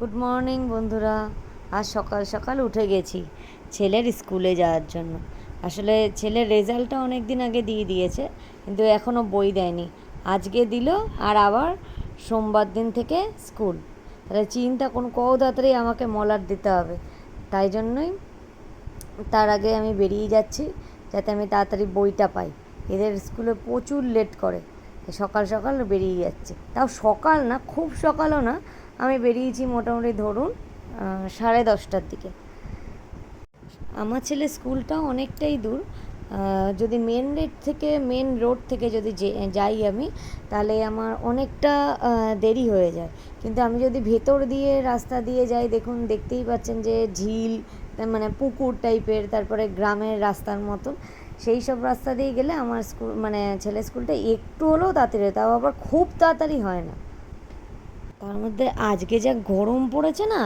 Good morning বন্ধুরা। আজ সকাল সকাল উঠে গেছি ছেলের স্কুলে যাওয়ার জন্য। আসলে ছেলের রেজাল্টটা অনেক দিন আগে দিয়ে দিয়েছে, কিন্তু এখনও বই দেয়নি। আজকে দিল আর আবার সোমবার দিন থেকে স্কুল। তাহলে চিন্তা কোন কত তাড়াতাড়ি আমাকে মলার দিতে হবে। তাই জন্যই তার আগে আমি বেরিয়ে যাচ্ছি, যাতে আমি তাড়াতাড়ি বইটা পাই। এদের স্কুলে প্রচুর লেট করে সকাল সকাল বেরিয়ে যাচ্ছে। তাও সকাল না, খুব সকালও না আমি বেরিয়েছি মোটামুটি ধরুন সাড়ে দশটার দিকে। আমার ছেলে স্কুলটা অনেকটাই দূর যদি মেন রোড থেকে মেন রোড থেকে যদি যাই আমি, তাহলে আমার অনেকটা দেরি হয়ে যায়। কিন্তু আমি যদি ভেতর দিয়ে, রাস্তা দিয়ে যাই, দেখুন, দেখতেই পাচ্ছেন যে ঝিল মানে পুকুর টাইপের, তারপরে গ্রামের রাস্তার মতন, সেই সব রাস্তা দিয়ে গেলে আমার স্কুল মানে ছেলে স্কুলটা একটু হলেও তাড়াতাড়ি তাও আবার খুব তাড়াতাড়ি হয় না। তার মধ্যে আজকে যা গরম পড়েছে না,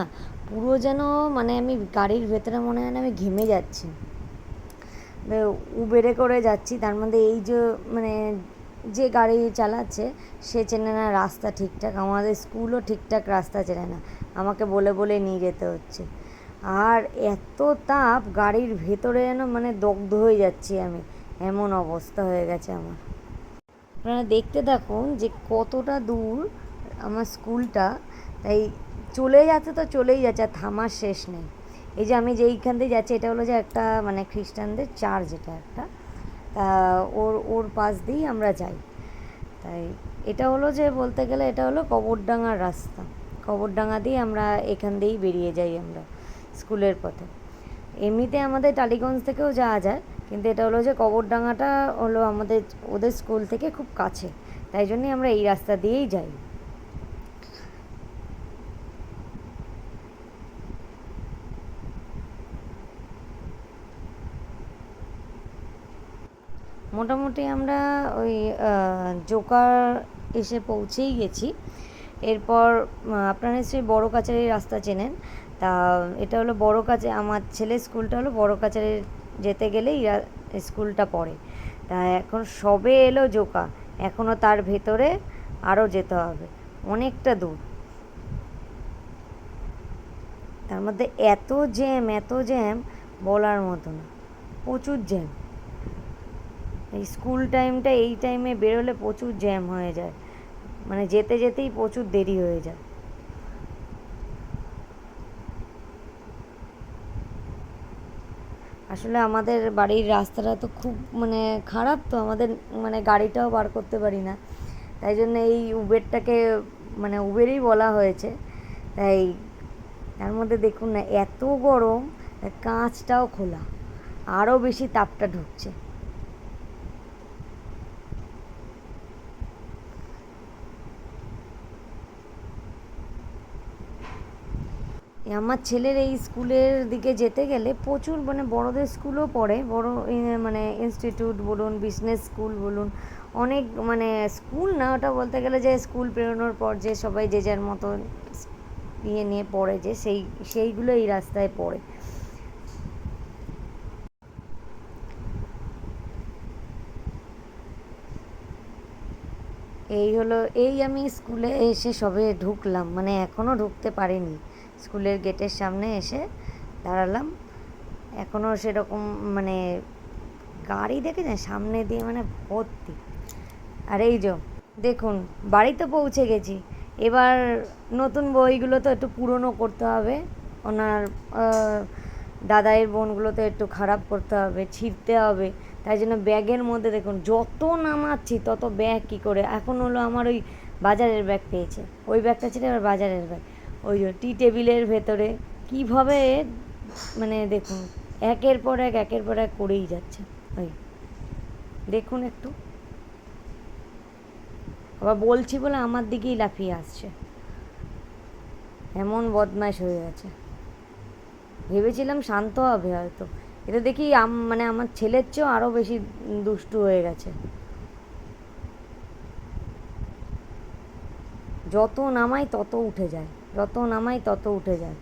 পুরো যেন মানে আমি গাড়ির ভেতরে মনে হয় না আমি ঘেমে যাচ্ছি। উবেরে করে যাচ্ছি, তার মধ্যে এই যে মানে যে গাড়ি চালাচ্ছে, সে চেনে না রাস্তা ঠিকঠাক, আমাদের স্কুলও ঠিকঠাক রাস্তা চেনে না, আমাকে বলে বলে নিয়ে যেতে হচ্ছে। আর এত তাপ, গাড়ির ভেতরে যেন মানে দগ্ধ হয়ে যাচ্ছি আমি, এমন অবস্থা হয়ে গেছে আমার। আপনারা দেখতে থাকুন যে কতটা দূর আমার স্কুলটা, তাই চলে যাচ্ছে তো চলেই যাচ্ছে, আর থামার শেষ নেই। এই যে আমি যেইখান দিয়ে যাচ্ছি, এটা হলো যে একটা মানে খ্রিস্টানদের চার্চ এটা একটা। তা ওর ওর পাশ দিয়েই আমরা যাই। তাই এটা হলো যে বলতে গেলে এটা হলো কবরডাঙ্গার রাস্তা। কবরডাঙ্গা দিয়ে আমরা এখান দিয়েই বেরিয়ে যাই আমরা স্কুলের পথে। এমনিতে আমাদের টালিগঞ্জ থেকেও যাওয়া যায়, কিন্তু এটা হলো যে কবরডাঙ্গাটা হলো আমাদের, ওদের স্কুল থেকে খুব কাছে। তাই জন্যই আমরা এই রাস্তা দিয়েই যাই। মোটামুটি আমরা ওই জোকার এসে পৌঁছেই গেছি। এরপর আপনারা নিশ্চয়ই বড়ো কাচারির রাস্তা চেনেন। তা, এটা হলো বড় কাছে, আমার ছেলের স্কুলটা হলো বড় কাচারির যেতে গেলেই স্কুলটা পড়ে। তা এখন সবে এলো জোকা এখনও তার ভেতরে আরও যেতে হবে, অনেকটা দূর। তার মধ্যে এত জ্যাম এত জ্যাম, বলার মতো না, প্রচুর জ্যাম। স্কুল টাইমটা এই টাইমে বেরোলে প্রচুর জ্যাম হয়ে যায়। মানে যেতে যেতেই প্রচুর দেরি হয়ে যায়। আসলে আমাদের বাড়ির রাস্তাটা তো খুব মানে খারাপ তো আমাদের মানে গাড়িটাও বার করতে পারি না। তাই জন্য এই উবেরটাকে মানে উবেরই বলা হয়েছে। তাই তার মধ্যে দেখুন না, এত গরম কাঁচটাও খোলা। আরও বেশি তাপটা ঢুকছে। আমার ছেলের এই স্কুলের দিকে যেতে গেলে প্রচুর মানে বড়দের স্কুলও পড়ে, বড় মানে ইনস্টিটিউট বলুন বিজনেস স্কুল বলুন, অনেক মানে স্কুল না ওটা বলতে গেলে যে স্কুল বেরোনোর পর যে সবাই যে যার মতো ইয়ে নিয়ে পড়ে যে সেই, সেইগুলো এই রাস্তায় পড়ে। এই হলো, এই আমি স্কুলে এসে সবে ঢুকলাম মানে এখনও ঢুকতে পারিনি। স্কুলের গেটের সামনে এসে দাঁড়ালাম। এখনও সেরকম মানে গাড়ি দেখে দেখেছেন সামনে দিয়ে মানে ভর্তি। আর এই যে, দেখুন, বাড়িতে পৌঁছে গেছি। এবার নতুন বইগুলো তো একটু পুরনো করতে হবে। ওনার দাদাইয়ের বোনগুলো তো একটু খারাপ করতে হবে, ছিঁড়তে হবে। তাই জন্য ব্যাগের মধ্যে দেখুন, যত নামাচ্ছি তত ব্যাগ কী করে? এখন হলো আমার ওই বাজারের ব্যাগ পেয়েছে। ওই ব্যাগটা ছিল এবার বাজারের ব্যাগ। ওই যে টি টেবিলের ভেতরে। কীভাবে মানে দেখুন, একের পর এক, একের পর এক করেই যাচ্ছে। ওই, দেখুন একটু। আবার বলছি বলে আমার দিকেই লাফিয়ে আসছে। এমন বদমাইশ হয়ে গেছে ভেবেছিলাম শান্ত হবে হয়তো। এটা দেখি মানে আমার ছেলের চেয়েও আরও বেশি দুষ্টু হয়ে গেছে। যত নামাই তত উঠে যায়। যত নামাই তত উঠে যায়।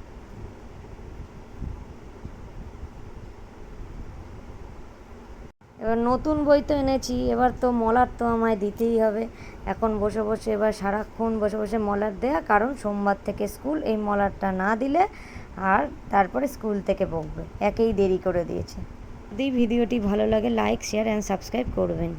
এবার নতুন বই তো এনেছি, এবার তো মলার তো আমায় দিতেই হবে। এখন বসে বসে এবার সারাক্ষণ বসে বসে মলার দেয়া, কারণ সোমবার থেকে স্কুল, এই মলারটা না দিলে আর তারপরে স্কুল থেকে বকবে। একেই দেরি করে দিয়েছে। যদি ভিডিওটি ভালো লাগে, লাইক, শেয়ার অ্যান্ড সাবস্ক্রাইব করবেন।